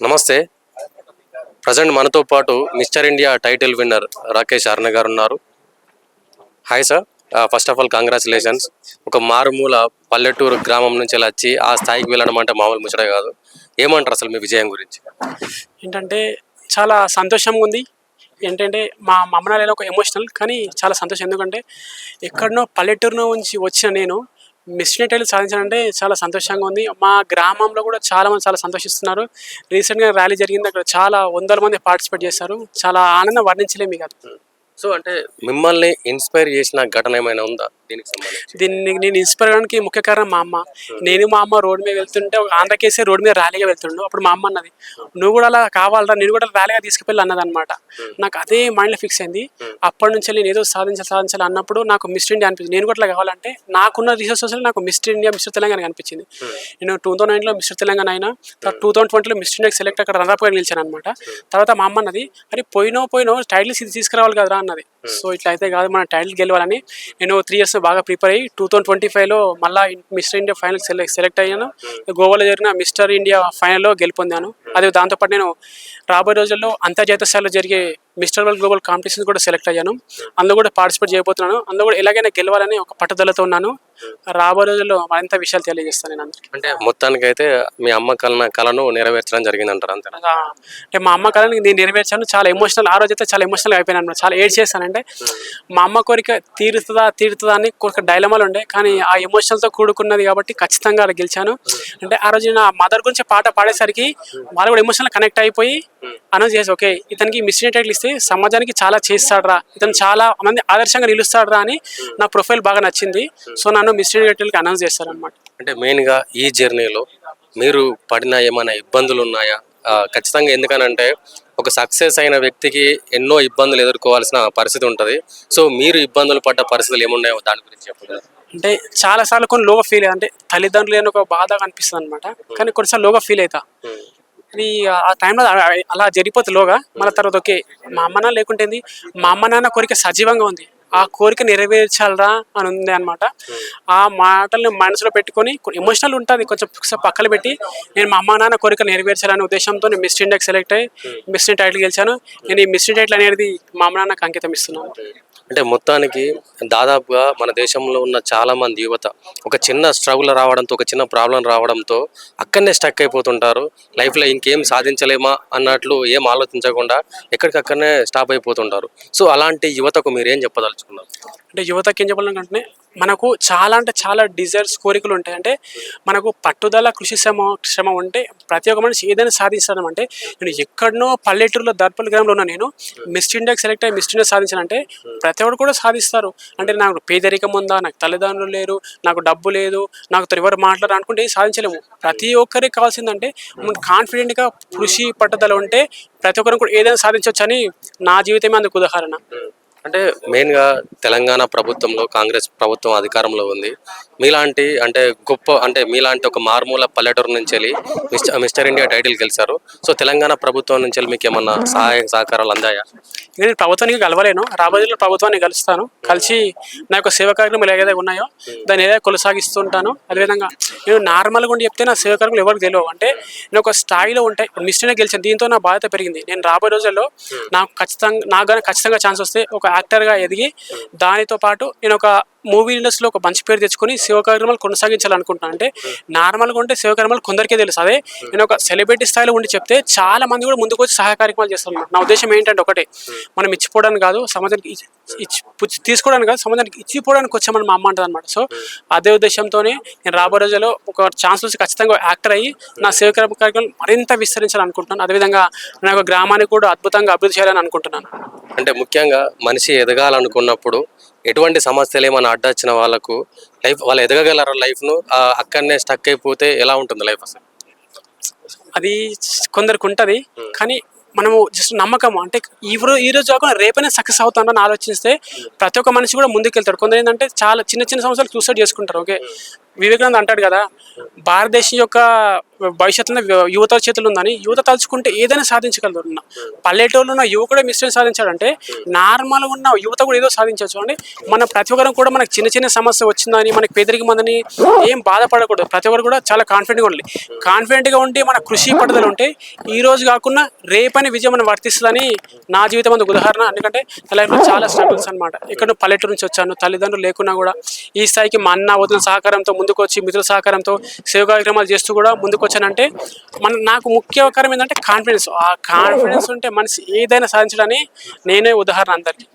నమస్తే. ప్రజెంట్ మనతో పాటు mister India title winner Rakesh Arna garu ఉన్నారు. Hi sir first of all congratulations ఒక మారుమూల పల్లెటూరు గ్రామం నుంచి ఇలా వచ్చి ఆ స్థాయికి వెళ్ళడం అంటే మామూలు ముచ్చట కాదు. ఏమంటారు అసలు మీ విజయం గురించి? ఏంటంటే చాలా సంతోషంగా ఉంది. ఏంటంటే మా మా ఒక ఎమోషనల్ కానీ చాలా సంతోషం. ఎందుకంటే ఎక్కడనో పల్లెటూరులో నుంచి వచ్చిన నేను మిస్ సాధించాలంటే చాలా సంతోషంగా ఉంది. మా గ్రామంలో కూడా చాలా మంది చాలా సంతోషిస్తున్నారు. రీసెంట్గా ర్యాలీ జరిగింది. అక్కడ చాలా వందల మంది పార్టిసిపేట్ చేస్తారు చాలా ఆనందం వర్ణించలేము ఇక. సో అంటే మిమ్మల్ని ఇన్స్పైర్ చేసిన ఘటన ఏమైనా ఉందా? దీనికి సంబంధించి? దీన్ని నేను ఇన్స్పైర్ అవడానికి ముఖ్య కారణం మా అమ్మ. నేను మా అమ్మ రోడ్ మీద వెళ్తుంటే ఒక ఆంధ్ర కేసే రోడ్ మీద ర్యాలీగా వెళ్తుండు. అప్పుడు మా అమ్మ అన్నది నువ్వు కూడా అలా కావాలరా నేను కూడా ర్యాలీగా తీసుకువెళ్ళి అన్నది అనమాట నాకు అదే మైండ్లో ఫిక్స్ అయింది. అప్పటి నుంచి నేను ఏదో సాధించాలి సాధించాలి అన్నప్పుడు నాకు మిస్టర్ ఇండియా అనిపించింది. నేను కూడా అట్లా కావాలంటే నాకున్న రిసోర్సెస్ నాకు మిస్టర్ ఇండియా మిస్టర్ తెలంగాణ అనిపించింది నేను టూ థౌసండ్ నైన్లో మిస్టర్ తెలంగాణ అయినా తర్వాత టూ థౌసండ్ ట్వంటీలో మిస్టర్ ఇండియాకి సెలెక్ట్ అక్కడ రన్అప్గా నిలిచాను అనమాట తర్వాత మా అమ్మ అన్నది అరే పోయినో పోయినో టైటిల్స్ ఇది తీసుకురావాలి కదరా అన్నది. సో ఇట్లా అయితే కాదు మన టైటిల్ గెలవాలని నేను త్రీ ఇయర్స్ బాగా ప్రిపేర్ అయ్యి టూ థౌసండ్ ట్వంటీ ఫైవ్లో మళ్ళీ మిస్టర్ ఇండియా ఫైనల్ సెలెక్ట్ అయ్యాను. గోవాలో జరిగిన మిస్టర్ ఇండియా ఫైనల్లో గెలుపొందాను. అదే దాంతోపాటు నేను రాబోయే రోజుల్లో అంతర్జాతీయ స్థాయిలో జరిగే మిస్టర్ వరల్డ్ గ్లోబల్ కాంపిటీషన్ కూడా సెలెక్ట్ అయ్యాను. అందులో కూడా పార్టిసిపేట్ చేయబోతున్నాను. అందులో కూడా ఎలాగైనా గెలవాలని ఒక పట్టుదలతో ఉన్నాను. రాబోయే రోజుల్లో మరింత విషయాలు తెలియజేస్తాను నేను అందరికీ. అంటే మొత్తానికైతే మీ అమ్మ కలన కళను నెరవేర్చడం జరిగింది అంటారు అంతేనా ఆ, అంటే మా అమ్మ కళని నేను నెరవేర్చాను. చాలా ఎమోషనల్ ఆ రోజైతే చాలా ఎమోషనల్ అయిపోయాను అనమాట చాలా ఏడ్ చేశానంటే మా అమ్మ కోరిక తీరుతుందా తీరుతుందా అని ఒక డైలమాలు ఉండే. కానీ ఆ ఎమోషనల్తో కూడుకున్నది కాబట్టి ఖచ్చితంగా అలా గెలిచాను. అంటే ఆ రోజు నా మదర్ గురించి పాట పాడేసరికి వాళ్ళు కూడా ఎమోషనల్ కనెక్ట్ అయిపోయి అనౌన్స్ చేసి ఓకే ఇతనికి మిస్టర్ టైటిల్ ఇస్తే సమాజానికి చాలా చేస్తాడరా ఇతను చాలా మంది ఆదర్శంగా నిలుస్తాడరా అని నా ప్రొఫైల్ బాగా నచ్చింది. సో నన్ను మిస్టర్ టైటిల్కి అనౌన్స్ చేస్తారనమాట అంటే మెయిన్గా ఈ జర్నీలో మీరు పడిన ఏమైనా ఇబ్బందులు ఉన్నాయా? ఖచ్చితంగా ఎందుకనంటే ఒక సక్సెస్ అయిన వ్యక్తికి ఎన్నో ఇబ్బందులు ఎదుర్కోవాల్సిన పరిస్థితి ఉంటుంది. సో మీరు ఇబ్బందులు పడ్డ పరిస్థితులు ఏమున్నాయో దాని గురించి చెప్పండి. అంటే చాలా సార్లు కొన్ని లోగా ఫీల్ అంటే తల్లిదండ్రులు అని ఒక బాధ అనిపిస్తుంది అనమాట కానీ కొన్నిసార్లు లోగా ఫీల్ అవుతా అది ఆ టైంలో అలా జరిగిపోతులోగా మళ్ళీ తర్వాత ఓకే మా అమ్మ నాన్న లేకుంటేంది మా అమ్మ నాన్న కోరిక సజీవంగా ఉంది. ఆ కోరిక నెరవేర్చాలరా అని ఉంది అనమాట ఆ మాటల్ని మనసులో పెట్టుకొని ఎమోషనల్ ఉంటుంది కొంచెం పక్కన పెట్టి. నేను మా అమ్మ నాన్న కోరిక నెరవేర్చాలనే ఉద్దేశంతో నేను మిస్ ఇండియాకి సెలెక్ట్ అయ్యి మిస్ టైటిల్ గెలిచాను. నేను ఈ మిస్ టైటిల్ అనేది మా అమ్మ నాన్నకు అంకితం ఇస్తున్నాను. అంటే మొత్తానికి దాదాపుగా మన దేశంలో ఉన్న చాలామంది యువత ఒక చిన్న స్ట్రగుల్ రావడంతో ఒక చిన్న ప్రాబ్లం రావడంతో అక్కడనే స్టక్ అయిపోతుంటారు. లైఫ్లో ఇంకేం సాధించలేమా అన్నట్లు ఏం ఆలోచించకుండా ఎక్కడికక్కడనే స్టాప్ అయిపోతుంటారు. సో అలాంటి యువతకు మీరు ఏం చెప్పదలుచుకున్నారు? అంటే యువతకి ఏం చెప్పాలంటే మనకు చాలా అంటే చాలా డిజైర్స్ కోరికలు ఉంటాయి. అంటే మనకు పట్టుదల కృషి శ్రమ శ్రమ ఉంటే ప్రతి ఒక్క మనిషి ఏదైనా సాధించడం అంటే నేను ఎక్కడనో పల్లెటూరులో దర్పల్ గ్రామంలో ఉన్నా నేను మిస్ ఇండియాకి సెలెక్ట్ అయ్యి మిస్ ఇండియా సాధించానంటే ప్రతి ఒక్కరు కూడా సాధిస్తారు. అంటే నాకు పేదరికం ఉందా? నాకు తల్లిదండ్రులు లేరు నాకు డబ్బు లేదు నాకు ఎవరు మాట్లాడారు అనుకుంటే ఏం సాధించలేము. ప్రతి ఒక్కరికి కావాల్సిందంటే మనం కాన్ఫిడెంట్గా కృషి పట్టుదల ఉంటే ప్రతి ఒక్కరు కూడా ఏదైనా సాధించవచ్చు అని నా జీవితమే అందుకు ఉదాహరణ. అంటే మెయిన్గా తెలంగాణ ప్రభుత్వంలో కాంగ్రెస్ ప్రభుత్వం అధికారంలో ఉంది. మీలాంటి అంటే గొప్ప అంటే మీలాంటి ఒక మారుమూల పల్లెటూరు నుంచి వెళ్ళి మిస్టర్ మిస్టర్ ఇండియా టైటిల్ గెలిచారు. సో తెలంగాణ ప్రభుత్వం నుంచి వెళ్ళి మీకు ఏమన్నా సహాయ సహకారాలు అందాయా? నేను ప్రభుత్వానికి కలవలేను. రాబోయే ప్రభుత్వాన్ని కలుస్తాను కలిసి నా యొక్క సేవ కార్యక్రమాలు ఏదైతే ఉన్నాయో దాన్ని ఏదైతే కొనసాగిస్తుంటాను అదేవిధంగా నేను నార్మల్గా ఉండి చెప్తే నా సేవ కార్యక్రమాలు ఎవరికి తెలియవు. అంటే నేను ఒక స్థాయిలో ఉంటాయి మిస్టర్నే గెలిచాను. దీంతో నా బాధ్యత పెరిగింది. నేను రాబోయే రోజుల్లో నాకు ఖచ్చితంగా నాకు కానీ ఖచ్చితంగా ఛాన్స్ వస్తే ఒక యాక్టర్గా ఎదిగి దానితో పాటు నేను ఒక మూవీ ఇండస్ట్రీలో ఒక మంచి పేరు తెచ్చుకొని సేవ కార్యక్రమాలు కొనసాగించాలనుకుంటున్నాను. అంటే నార్మల్గా ఉంటే సేవ కార్యక్రమాలు కొందరికే తెలుసు. అదే నేను ఒక సెలబ్రిటీ స్థాయిలో ఉండి చెప్తే చాలా మంది కూడా ముందుకు వచ్చి సహాయ కార్యక్రమాలు చేస్తారు నా ఉద్దేశం ఏంటంటే ఒకటే మనం ఇచ్చిపోవడానికి కాదు సమాజానికి ఇచ్చి- పుచ్చి- తీసుకోవడానికి కాదు సమాజానికి ఇచ్చిపోవడానికి వచ్చామని మా అమ్మ అంటుంది అనమాట సో అదే ఉద్దేశంతోనే నేను రాబోయే రోజుల్లో ఒక ఛాన్స్ వచ్చి ఖచ్చితంగా యాక్టర్ అయ్యి నా సేవ కార్యక్రమం మరింత విస్తరించాలనుకుంటున్నాను. అదేవిధంగా నా యొక్క గ్రామాన్ని కూడా అద్భుతంగా అభివృద్ధి చేయాలని అనుకుంటున్నాను. అంటే ముఖ్యంగా మనిషి ఎదగాలనుకున్నప్పుడు ఎటువంటి సమస్యలు ఏమైనా అడ్డొచ్చిన వాళ్ళకు లైఫ్ వాళ్ళు ఎదగగలరు లైఫ్ను? అక్కడనే స్టక్ అయిపోతే ఎలా ఉంటుంది లైఫ్ అసలు? అది కొందరికి ఉంటుంది కానీ మనము జస్ట్ నమ్మకం అంటే ఈ రో- ఈ రోజు కాకుండా రేపైనా సక్సెస్ అవుతానని ఆలోచిస్తే ప్రతి ఒక్క మనిషి కూడా ముందుకు వెళ్తాడు కొందరు ఏంటంటే చాలా చిన్న చిన్న సమస్యలు సూసైడ్ చేసుకుంటారు ఓకే? వివేకానంద అంటాడు కదా భారతదేశం యొక్క భవిష్యత్తులో యువత చేతులు ఉందని యువత తలుచుకుంటే ఏదైనా సాధించగలరు. పల్లెటూరులో ఉన్న యువకుడే మిస్టర్ సాధించాడంటే నార్మల్ ఉన్న యువత కూడా ఏదో సాధించవచ్చు. అండి మన ప్రతి ఒక్కరం కూడా మనకి చిన్న చిన్న సమస్య వచ్చిందని మనకి పేదరికం ఉందని ఏం బాధపడకూడదు. ప్రతి ఒక్కరు కూడా చాలా కాన్ఫిడెంట్గా ఉండాలి. కాన్ఫిడెంట్గా ఉండి మన కృషి పట్టుదల ఉంటే ఈ రోజు కాకుండా రేపని విజయం మనం వర్తిస్తుందని నా జీవితం అందుకు ఉదాహరణ. ఎందుకంటే నా లైఫ్లో చాలా స్ట్రగుల్స్ అనమాట ఇక్కడ పల్లెటూరు నుంచి వచ్చాను తల్లిదండ్రులు లేకున్నా కూడా ఈ స్థాయికి మా అన్న వదిన సహకారంతో ముందుకొచ్చి మిత్రుల సహకారంతో సేవ కార్యక్రమాలు చేస్తూ కూడా ముందుకు వచ్చానంటే మన నాకు ముఖ్యకరం ఏంటంటే కాన్ఫిడెన్స్ ఆ కాన్ఫిడెన్స్ ఉంటే మనిషి ఏదైనా సాధించడానికి నేనే ఉదాహరణ అందరికీ.